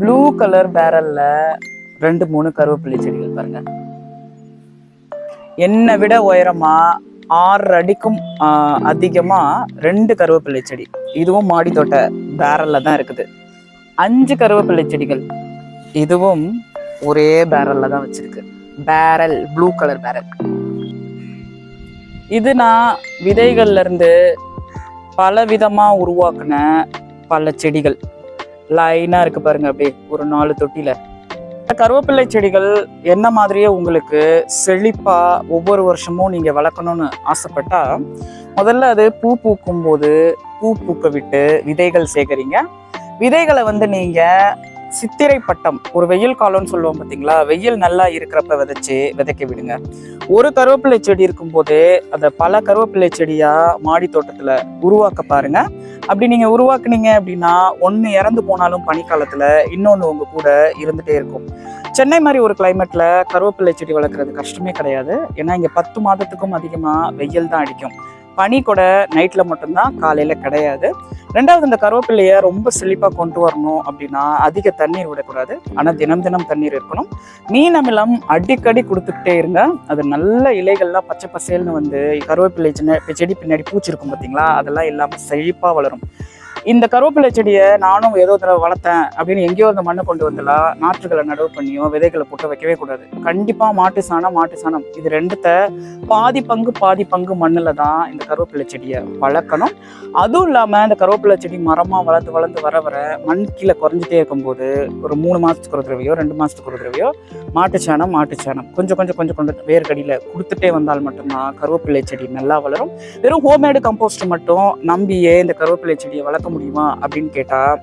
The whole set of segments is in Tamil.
ப்ளூ கலர் பேரல்ல ரெண்டு மூணு கருவேப்பிலை செடிகள் பாருங்க. என்னை விட உயரமா ஆறு அடிக்கும் அதிகமா ரெண்டு கருவேப்பிள்ளை செடி. இதுவும் மாடி தோட்ட பேரல்ல தான் இருக்குது. அஞ்சு கருவேப்பிள்ளை செடிகள். இதுவும் ஒரே பேரல்ல தான் வச்சிருக்கு. பேரல் ப்ளூ கலர் பேரல் இது நான் விதைகள்ல இருந்து பல விதமா உருவாக்குன பல செடிகள். லைனா இருக்கு பாருங்க அப்படியே ஒரு நாலு தொட்டில கருவேப்பிள்ளை செடிகள் என்ன மாதிரியே உங்களுக்கு செழிப்பா ஒவ்வொரு வருஷமும் நீங்க வளர்க்கணும்னு ஆசைப்பட்டா முதல்ல அது பூ பூக்கும் போது பூ பூக்க விட்டு விதைகள் சேகரிங்க. விதைகளை வந்து நீங்க சித்திரை பட்டம் ஒரு வெயில் காலம்னு சொல்லுவோம் பார்த்தீங்களா வெயில் நல்லா இருக்கிறப்ப விதைச்சு விதைக்க விடுங்க. ஒரு கருவேப்பிலை செடி இருக்கும்போது அதை பல கருவேப்பிலை செடியாக மாடி தோட்டத்தில் உருவாக்க பாருங்கள் அப்படி நீங்க உருவாக்குனீங்க அப்படின்னா ஒன்று இறந்து போனாலும் பனிக்காலத்துல இன்னொன்று உங்க கூட இருந்துட்டே இருக்கும். சென்னை மாதிரி ஒரு கிளைமேட்ல கருவேப்பிலை செடி வளர்க்குறது கஷ்டமே கிடையாது. ஏன்னா இங்க பத்து மாதத்துக்கும் அதிகமா வெயில் தான் அடிக்கும். பனி கூட நைட்ல மட்டும்தான் காலையில கிடையாது. ரெண்டாவது இந்த கருவேப்பிலையை ரொம்ப செழிப்பாக கொண்டு வரணும் அப்படின்னா அதிக தண்ணீர் விடக்கூடாது. ஆனால் தினம் தினம் தண்ணீர் இருக்கணும். மீன் அமிலம் அடிக்கடி கொடுத்துக்கிட்டே இருங்க. அது நல்ல இலைகள்லாம் பச்சை பசேல்னு வந்து கருவேப்பிலை சின்ன செடி பின்னாடி பூச்சி இருக்கும் பார்த்தீங்களா அதெல்லாம் இல்லாமல் செழிப்பாக வளரும். இந்த கருவேப்பிலை செடியை நானும் ஏதோ தடவை வளர்த்தேன் அப்படின்னு எங்கேயோ அந்த மண்ணை கொண்டு வந்தலாம் நாற்றுகளை நடவு பண்ணியோ விதைகளை போட்டு வைக்கவே கூடாது. கண்டிப்பாக மாட்டு சாணம் மாட்டு சாணம். இது ரெண்டுத்த பாதி பங்கு பாதி பங்கு மண்ணில் தான் இந்த கருவேப்பிலை செடியை வளர்க்கணும். அதுவும் இல்லாமல் இந்த கருவேப்பிலை செடி மரமாக வளர்ந்து வளர்ந்து வர வர மண் கீழே குறைஞ்சிட்டே இருக்கும்போது ஒரு மூணு மாதத்துக்கு ஒரு தடவையோ ரெண்டு மாதத்துக்கு ஒரு தடவையோ மாட்டு சாணம் மாட்டு சாணம். கொஞ்சம் கொஞ்சம் கொஞ்சம் கொண்டு வேர்க்கடியில் கொடுத்துட்டே வந்தால் மட்டும்தான் கருவேப்பிலை செடி நல்லா வளரும். வெறும் ஹோம்மேடு கம்போஸ்ட் மட்டும் நம்பியே இந்த கருவேப்பிலை செடியை வளர்க்க முடியுமா அப்படின்னு கேட்டால்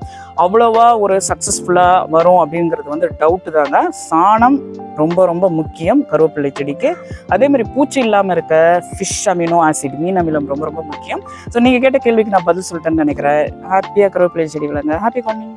அவ்வளோவா ஒரு சக்ஸஸ்ஃபுல்லாக வரும் அப்படிங்கிறது வந்து டவுட்டு தாங்க. சாணம் ரொம்ப ரொம்ப முக்கியம் கருவேப்பிலை செடிக்கு. அதே மாதிரி பூச்சி இல்லாமல் இருக்க ஃபிஷ் அமினோ ஆசிட் மீன் அமிலம் ரொம்ப ரொம்ப முக்கியம். ஸோ நீங்கள் கேட்ட கேள்விக்கு நான் பதில் சொல்லிட்டேன்னு நினைக்கிறேன். ஹாப்பியாக கருவேப்பிலை செடி வளங்க ஹாப்பி கார்னிங்